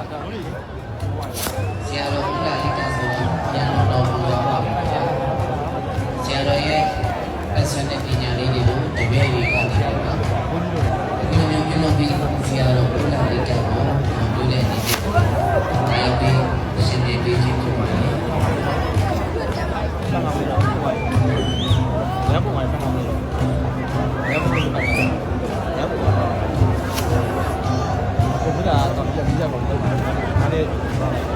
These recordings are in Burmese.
ဆရာတော်ဘုရားလိတ္တဆိုပြန်တော်တော်ပူဇော်ပါမယ်ဗျာဆရာတော်ရဲ့အစနဲ့ပညာလေးတွေကိုတပည့်တွေကလည်းပါဒီလိုမျိုးပြုလုပ်ပြီးဆရာတော်ဘုရားလိတ္တ Yang.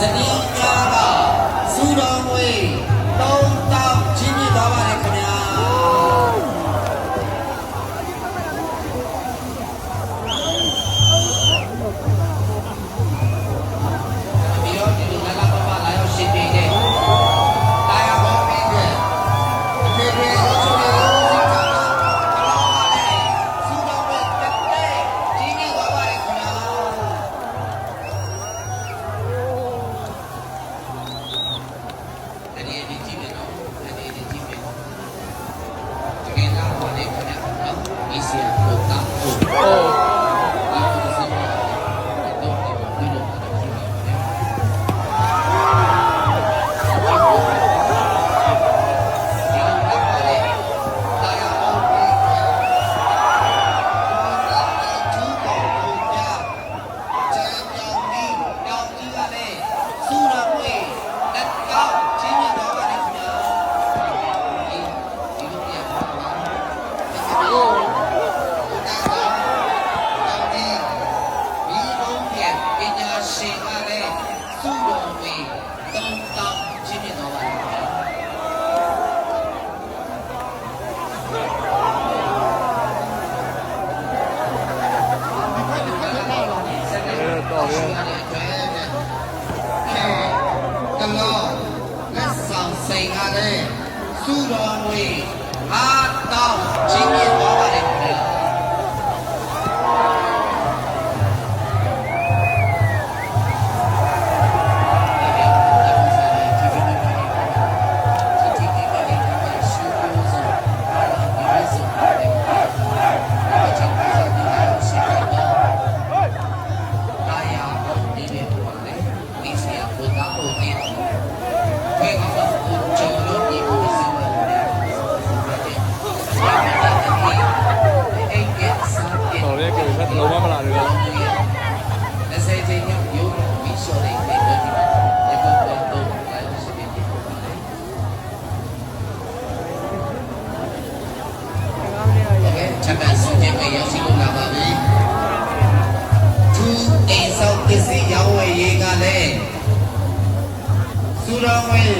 Zanika. ရှင်ကလည်းသူ့တော်ဝင်တုံးတောင်းချင်းဖြစ်တော်ပါလေ။တော်ရယ်ခဲတလောလက်ဆောင်ဆိုင်ကလည်းသူ့တော်ဝင်အားတောင်းချင်း မမလာဘူးလားလက်စဲချင်းညို့ယုံပြီးရှော်လိုက်တဲ့ဒီမှာဒီကောတော့တော့လည်းရှိနေတယ်ဟုတ်ကဲ့ချက်ကစုချင်းပဲရောက်ရှိလို့လာပါပြီသူအိမ်ဆောင်ပစ္စည်းရောင်းဝယ်ရေးကလည်းစူတော်ဝင်